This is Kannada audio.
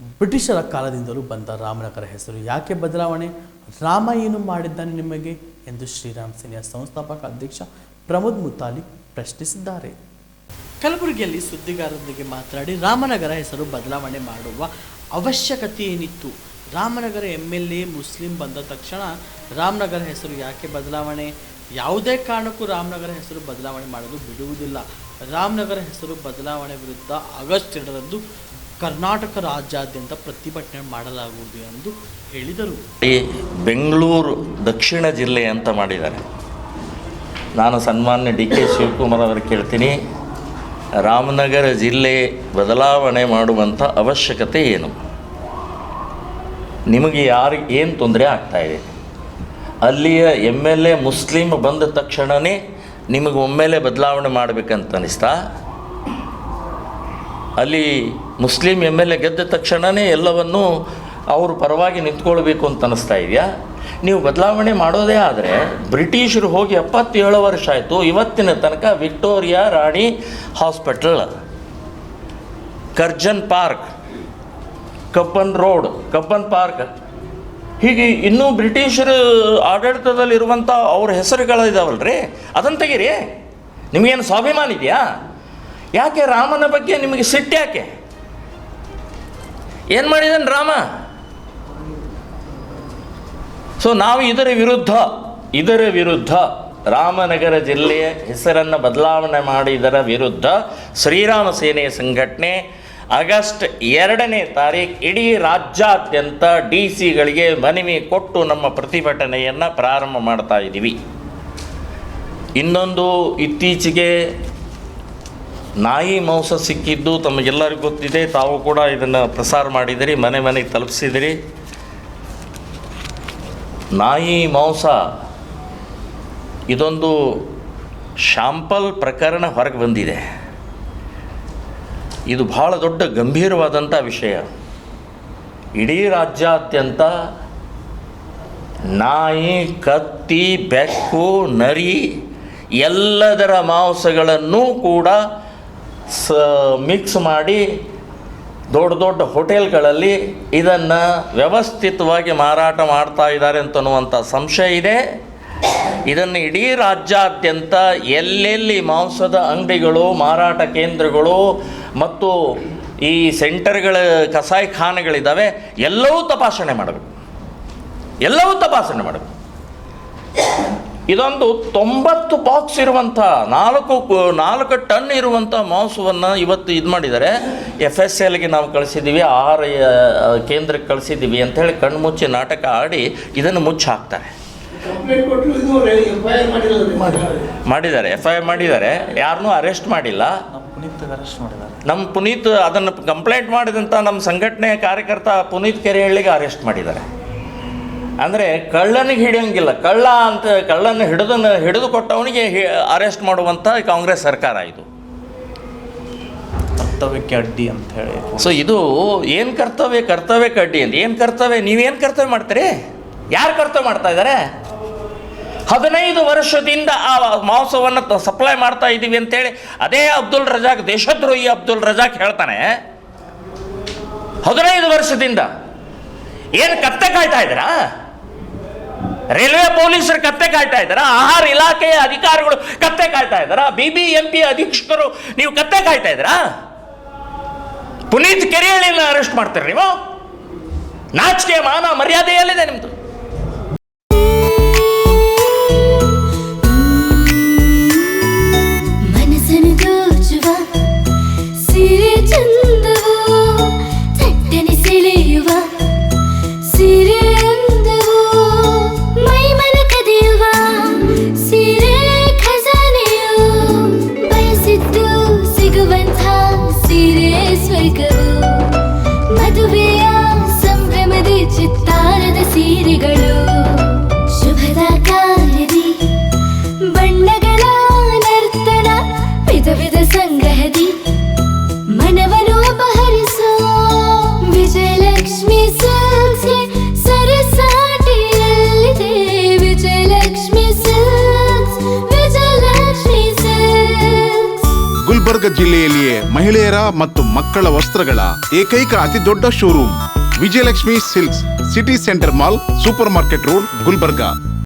ಬ್ರಿಟಿಷರ ಕಾಲದಿಂದಲೂ ಬಂದ ರಾಮನಗರ ಹೆಸರು. ಯಾಕೆ ಬದಲಾವಣೆ? ರಾಮ ಏನು ಮಾಡಿದ್ದಾನೆ ನಿಮಗೆ? ಎಂದು ಶ್ರೀರಾಮ್ ಸೇನೆಯ ಸಂಸ್ಥಾಪಕ ಅಧ್ಯಕ್ಷ ಪ್ರಮೋದ್ ಮುತಾಲಿ ಪ್ರಶ್ನಿಸಿದ್ದಾರೆ. ಕಲಬುರಗಿಯಲ್ಲಿ ಸುದ್ದಿಗಾರರೊಂದಿಗೆ ಮಾತನಾಡಿ ರಾಮನಗರ ಹೆಸರು ಬದಲಾವಣೆ ಮಾಡುವ ಅವಶ್ಯಕತೆ ಏನಿತ್ತು? Ramanagara M L A, Muslim ಬಂದ ತಕ್ಷಣ ರಾಮನಗರ ಹೆಸರು ಯಾಕೆ ಬದಲಾವಣೆ? ಯಾವುದೇ ಕಾರಣಕ್ಕೂ ರಾಮನಗರ ಹೆಸರು ಬದಲಾವಣೆ ಮಾಡಲು ಬಿಡುವುದಿಲ್ಲ. ರಾಮನಗರ ಹೆಸರು ಬದಲಾವಣೆ ವಿರುದ್ಧ ಆಗಸ್ಟ್ ಎರಡರಂದು ಕರ್ನಾಟಕ ರಾಜ್ಯಾದ್ಯಂತ ಪ್ರತಿಭಟನೆ ಮಾಡಲಾಗುವುದು ಎಂದು ಹೇಳಿದರು. ಈ ಬೆಂಗಳೂರು ದಕ್ಷಿಣ ಜಿಲ್ಲೆ ಅಂತ ಮಾಡಿದ್ದಾರೆ. ನಾನು ಸನ್ಮಾನ್ಯ ಡಿ ಕೆ ಶಿವಕುಮಾರ್ ಅವರು ಕೇಳ್ತೀನಿ, ರಾಮನಗರ ಜಿಲ್ಲೆ ಬದಲಾವಣೆ ಮಾಡುವಂಥ ಅವಶ್ಯಕತೆ ಏನು? ನಿಮಗೆ ಯಾರಿಗೆ ಏನು ತೊಂದರೆ ಆಗ್ತಾ ಇದೆ? ಅಲ್ಲಿಯ ಎಂ ಎಲ್ ಎ ಮುಸ್ಲಿಮ್ ಬಂದ ತಕ್ಷಣವೇ ನಿಮಗೆ ಒಮ್ಮೆಲೆ ಬದಲಾವಣೆ ಮಾಡಬೇಕಂತ ಅನ್ನಿಸ್ತಾ ಅಲ್ಲಿ ಮುಸ್ಲಿಂ ಎಂ ಎಲ್ ಎ ಗೆದ್ದ ತಕ್ಷಣವೇ ಎಲ್ಲವನ್ನೂ ಅವರು ಪರವಾಗಿ ನಿಂತ್ಕೊಳ್ಬೇಕು ಅಂತ ಅನ್ನಿಸ್ತಾ ಇದೆಯಾ? ನೀವು ಬದಲಾವಣೆ ಮಾಡೋದೇ ಆದರೆ ಬ್ರಿಟಿಷರು ಹೋಗಿ ಎಪ್ಪತ್ತೇಳು ವರ್ಷ ಆಯಿತು, ಇವತ್ತಿನ ತನಕ Victoria Rani hospital Curzon park, Cubbon road, Cubbon park. ಹೀಗೆ ಇನ್ನೂ ಬ್ರಿಟಿಷರು ಆಡಳಿತದಲ್ಲಿರುವಂಥ ಅವ್ರ ಹೆಸರುಗಳಿದಾವಲ್ರಿ? ಅದನ್ನು ತೆಗೀರಿ. ನಿಮಗೇನು ಸ್ವಾಭಿಮಾನ ಇದೆಯಾ? ಯಾಕೆ ರಾಮನ ಬಗ್ಗೆ ನಿಮಗೆ ಸಿಟ್ಟು ಯಾಕೆ? ಏನು ಮಾಡಿದನು ರಾಮ? ಸೊ ನಾವು ಇದರ ವಿರುದ್ಧ ಇದರ ವಿರುದ್ಧ ರಾಮನಗರ ಜಿಲ್ಲೆಯ ಹೆಸರನ್ನು ಬದಲಾವಣೆ ಮಾಡಿದರ ವಿರುದ್ಧ ಶ್ರೀರಾಮ ಸೇನೆಯ ಸಂಘಟನೆ ಆಗಸ್ಟ್ ಎರಡನೇ ತಾರೀಕು ಇಡೀ ರಾಜ್ಯಾದ್ಯಂತ ಡಿ ಸಿಗಳಿಗೆ ಮನವಿ ಕೊಟ್ಟು ನಮ್ಮ ಪ್ರತಿಭಟನೆಯನ್ನು ಪ್ರಾರಂಭ ಮಾಡ್ತಾ ಇದ್ದೀವಿ ಇನ್ನೊಂದು ಇತ್ತೀಚೆಗೆ ನಾಯಿ ಮಾಂಸ ಸಿಕ್ಕಿದ್ದು ತಮಗೆಲ್ಲರಿಗೂ ಗೊತ್ತಿದೆ, ತಾವು ಕೂಡ ಇದನ್ನು ಪ್ರಸಾರ ಮಾಡಿದಿರಿ, ಮನೆ ಮನೆಗೆ ತಲುಪಿಸಿದಿರಿ. ನಾಯಿ ಮಾಂಸ, ಇದೊಂದು ಶಾಂಪಲ್ ಪ್ರಕರಣ ಹೊರಗೆ ಬಂದಿದೆ. ಇದು ಬಹಳ ದೊಡ್ಡ ಗಂಭೀರವಾದಂಥ ವಿಷಯ. ಇಡೀ ರಾಜ್ಯಾದ್ಯಂತ ನಾಯಿ, ಕತ್ತಿ, ಬೆಕ್ಕು, ನರಿ ಎಲ್ಲದರ ಮಾಂಸಗಳನ್ನು ಕೂಡ ಸ ಮಿಕ್ಸ್ ಮಾಡಿ ದೊಡ್ಡ ದೊಡ್ಡ ಹೋಟೆಲ್ಗಳಲ್ಲಿ ಇದನ್ನು ವ್ಯವಸ್ಥಿತವಾಗಿ ಮಾರಾಟ ಮಾಡ್ತಾ ಇದ್ದಾರೆ ಅಂತನ್ನುವಂಥ ಸಂಶಯ ಇದೆ. ಇದನ್ನು ಇಡೀ ರಾಜ್ಯಾದ್ಯಂತ ಎಲ್ಲೆಲ್ಲಿ ಮಾಂಸದ ಅಂಗಡಿಗಳು, ಮಾರಾಟ ಕೇಂದ್ರಗಳು ಮತ್ತು ಈ ಸೆಂಟರ್ಗಳ ಕಸಾಯಿಖಾನೆಗಳಿದ್ದಾವೆ ಎಲ್ಲವೂ ತಪಾಸಣೆ ಮಾಡಬೇಕು. ಎಲ್ಲವೂ ತಪಾಸಣೆ ಮಾಡಬೇಕು. ಇದೊಂದು ತೊಂಬತ್ತು ಬಾಕ್ಸ್ ಇರುವಂಥ ನಾಲ್ಕು ನಾಲ್ಕು ಟನ್ ಇರುವಂಥ ಮಾಂಸವನ್ನು ಇವತ್ತು ಇದು ಮಾಡಿದ್ದಾರೆ. ಎಫ್ ಎಸ್ ಎಲ್ಗೆ ನಾವು ಕಳಿಸಿದ್ದೀವಿ ಆಹಾರ ಕೇಂದ್ರಕ್ಕೆ ಕಳಿಸಿದ್ದೀವಿ ಅಂಥೇಳಿ ಕಣ್ಮುಚ್ಚಿ ನಾಟಕ ಆಡಿ ಇದನ್ನು ಮುಚ್ಚಿ ಹಾಕ್ತಾರೆ. ಮಾಡಿದ್ದಾರೆ. ಎಫ್ ಐ ಆರ್ ಮಾಡಿದ್ದಾರೆ. ಯಾರನ್ನೂ ಅರೆಸ್ಟ್ ಮಾಡಿಲ್ಲ. ನಮ್ಮ ಪುನೀತ್ ಅದನ್ನು ಕಂಪ್ಲೇಂಟ್ ಮಾಡಿದಂಥ ನಮ್ಮ ಸಂಘಟನೆಯ ಕಾರ್ಯಕರ್ತ ಪುನೀತ್ ಕೆರೆಹಳ್ಳಿಗೆ ಅರೆಸ್ಟ್ ಮಾಡಿದ್ದಾರೆ. ಅಂದರೆ ಕಳ್ಳನಿಗೆ ಹಿಡಿಯಂಗಿಲ್ಲ. ಕಳ್ಳ ಅಂತ ಕಳ್ಳನ ಹಿಡಿದು ಹಿಡಿದು ಕೊಟ್ಟವನಿಗೆ ಅರೆಸ್ಟ್ ಮಾಡುವಂಥ ಕಾಂಗ್ರೆಸ್ ಸರ್ಕಾರ ಇದು. ಕರ್ತವ್ಯಕ್ಕೆ ಅಡ್ಡಿ ಅಂತ ಹೇಳಿ. ಸೊ ಇದು ಏನು ಕರ್ತವ್ಯ? ಕರ್ತವ್ಯಕ್ಕೆ ಅಡ್ಡಿ ಅಂತ. ಏನು ಕರ್ತವ್ಯ? ನೀವೇನು ಕರ್ತವ್ಯ ಮಾಡ್ತೀರಿ? ಯಾರು ಕರ್ತವ್ಯ ಮಾಡ್ತಾ ಇದ್ದಾರೆ ಹದಿನೈದು ವರ್ಷದಿಂದ ಆ ಮಾಂಸವನ್ನು ಸಪ್ಲೈ ಮಾಡ್ತಾ ಇದ್ದೀವಿ ಅಂತೇಳಿ ಅದೇ ಅಬ್ದುಲ್ ರಜಾಕ್ ದೇಶದ್ರೋಹಿ ಅಬ್ದುಲ್ ರಜಾಕ್ ಹೇಳ್ತಾನೆ. ಹದಿನೈದು ವರ್ಷದಿಂದ ಏನು ಕತ್ತೆ ಕಾಯ್ತಾ ಇದ್ದೀರಾ? ರೈಲ್ವೆ ಪೊಲೀಸರು ಕತ್ತೆ ಕಾಯ್ತಾ ಇದ್ದಾರಾ? ಆಹಾರ ಇಲಾಖೆಯ ಅಧಿಕಾರಿಗಳು ಕತ್ತೆ ಕಾಯ್ತಾ ಇದ್ದಾರಾ? ಬಿ ಬಿ ಎಂ ಪಿ ಅಧೀಕ್ಷಕರು ನೀವು ಕತ್ತೆ ಕಾಯ್ತಾ ಇದ್ದೀರಾ? ಪುನೀತ್ ಕೆರೆಯಲ್ಲಿ ಅರೆಸ್ಟ್ ಮಾಡ್ತೀರಿ ನೀವು? ನಾಚಿಕೆ ಮಾನ ಮರ್ಯಾದೆಯಲ್ಲಿದೆ ನಿಮ್ದು. ಬಣ್ಣಗಳ ನರ್ತನ, ವಿಧ ವಿಧ ಸಂಗ್ರಹದಿ. ಮನವನ್ನು ಅಪಹರಿಸೋ, ವಿಜಯಲಕ್ಷ್ಮಿ ಸಿಲ್ಕ್ಸ್ಗೆ ಸರಸಾಟಿಯಲ್ಲಿದೆ. ವಿಜಯಲಕ್ಷ್ಮಿ ಸಿಲ್ಕ್ಸ್ ವಿಜಯಲಕ್ಷ್ಮಿ ಸಿಲ್ಕ್ಸ್ ಗುಲ್ಬರ್ಗ ಜಿಲ್ಲೆಯಲ್ಲಿಯೇ ಮಹಿಳೆಯರ ಮತ್ತು ಮಕ್ಕಳ ವಸ್ತ್ರಗಳ ಏಕೈಕ ಅತಿ ದೊಡ್ಡ showroom, Vijayalakshmi silks city centre mall, super market road, Gulbarga.